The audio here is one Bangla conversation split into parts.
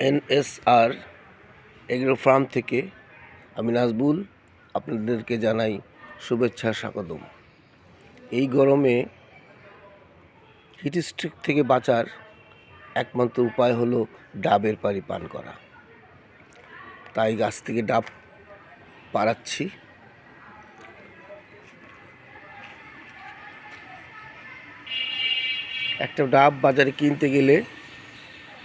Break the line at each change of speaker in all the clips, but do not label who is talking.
এনএসআর এগ্রো ফার্ম থেকে আমি নাজবুল আপনাদেরকে জানাই শুভেচ্ছা, স্বাগতম। এই গরমে হিটস্ট্রিক থেকে বাঁচার একমাত্র উপায় হলো ডাবের পানি পান করা। তাই গাছ থেকে ডাব পাড়াচ্ছি। একটা ডাব বাজারে কিনতে গেলে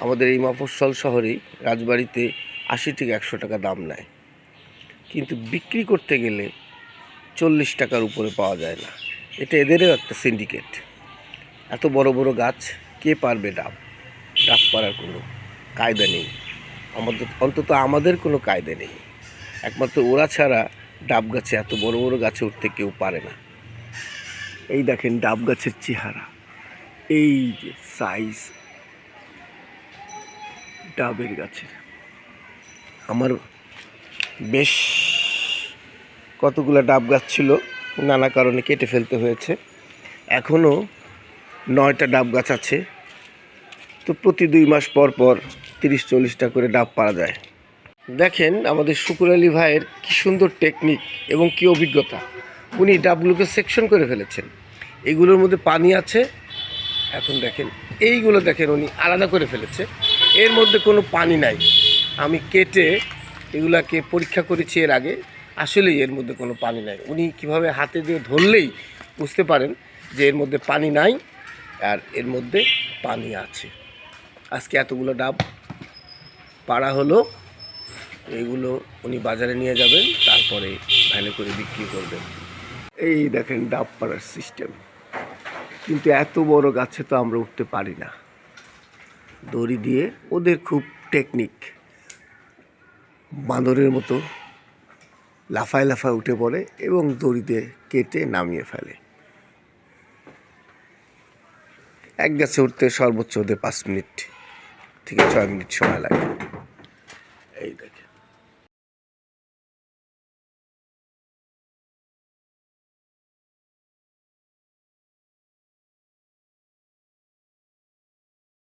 আমাদের এই মফস্বল শহরেই রাজবাড়িতে আশি থেকে একশো টাকা দাম নেয়। কিন্তু বিক্রি করতে গেলে চল্লিশ টাকার উপরে পাওয়া যায় না। এটা এদেরও একটা সিন্ডিকেট এত বড় বড় গাছ, কে পারবে ডাব? ডাব পারার কোনো কায়দা নেই। আমাদের, অন্তত আমাদের কোনো কায়দা নেই। একমাত্র ওরা ছাড়া ডাব গাছে এত বড় বড় গাছে উঠতে কেউ পারে না। এই দেখেন ডাব গাছের চেহারা। এই যে সাইজ ডাবের গাছের। আমার বেশ কতগুলো ডাব গাছ ছিল, নানা কারণে কেটে ফেলতে হয়েছে। এখনও নয়টা ডাব গাছ আছে। তো প্রতি দুই মাস পর পর তিরিশ চল্লিশটা করে ডাব পাওয়া যায়। দেখেন আমাদের শুকুর আলী ভাইয়ের কী সুন্দর টেকনিক এবং কী অভিজ্ঞতা। উনি ডাবগুলোকে সেকশন করে ফেলেছেন। এগুলোর মধ্যে পানি আছে। এখন দেখেন, এইগুলো দেখেন উনি আলাদা করে ফেলেছে। এর মধ্যে কোনো পানি নাই। আমি কেটে এগুলাকে পরীক্ষা করেছি এর আগে, আসলেই এর মধ্যে কোনো পানি নাই। উনি কীভাবে হাতে দিয়ে ধরলেই বুঝতে পারেন যে এর মধ্যে পানি নাই আর এর মধ্যে পানি আছে। আজকে এতগুলো ডাব পাড়া হলো, এগুলো উনি বাজারে নিয়ে যাবেন, তারপরে ভ্যানে করে বিক্রি করবেন। এই দেখেন ডাব পাড়ার সিস্টেম। কিন্তু এত বড় গাছে তো আমরা উঠতে পারি না। দড়ি দিয়ে ওদের খুব টেকনিক বাঁদরের মতো লাফায় লাফায় উঠে পড়ে এবং দড়িতে কেটে নামিয়ে ফেলে। এক গাছে উঠতে সর্বোচ্চ ওদের পাঁচ মিনিট থেকে ছয় মিনিট সময় লাগে। এই দেখে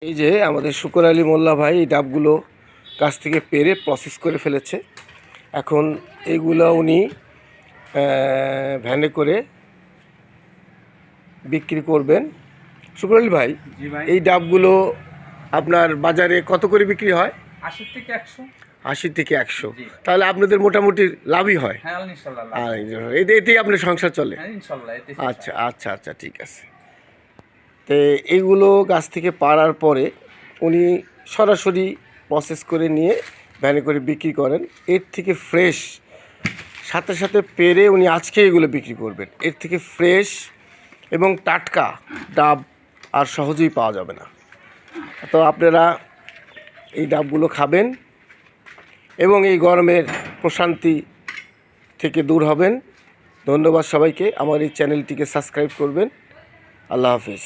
এই যে আমাদের শুকর আলী মোল্লা ভাই এই ডাবগুলো কাছ থেকে পেরে প্রসেস করে ফেলেছে। এখন এইগুলো উনি ভ্যানে করে বিক্রি করবেন। শুকর আলী ভাই এই ডাবগুলো আপনার বাজারে কত করে বিক্রি হয়?
আশি থেকে একশো।
আশি থেকে একশো। তাহলে আপনাদের মোটামুটি লাভই হয়।
হ্যাঁ
এতেই আপনার সংসার চলে।
হ্যাঁ
আচ্ছা আচ্ছা আচ্ছা ঠিক আছে। তো এইগুলো গাছ থেকে পাড়ার পরে উনি সরাসরি প্রসেস করে নিয়ে ভ্যানে করে বিক্রি করেন। এর থেকে ফ্রেশ সাথে সাথে পেরে উনি আজকে এগুলো বিক্রি করবেন। এর থেকে ফ্রেশ এবং টাটকা ডাব আর সহজেই পাওয়া যাবে না। তো আপনারা এই ডাবগুলো খাবেন এবং এই গরমের প্রশান্তি থেকে দূর হবেন। ধন্যবাদ সবাইকে। আমার এই চ্যানেলটিকে সাবস্ক্রাইব করবেন। আল্লাহ হাফিজ।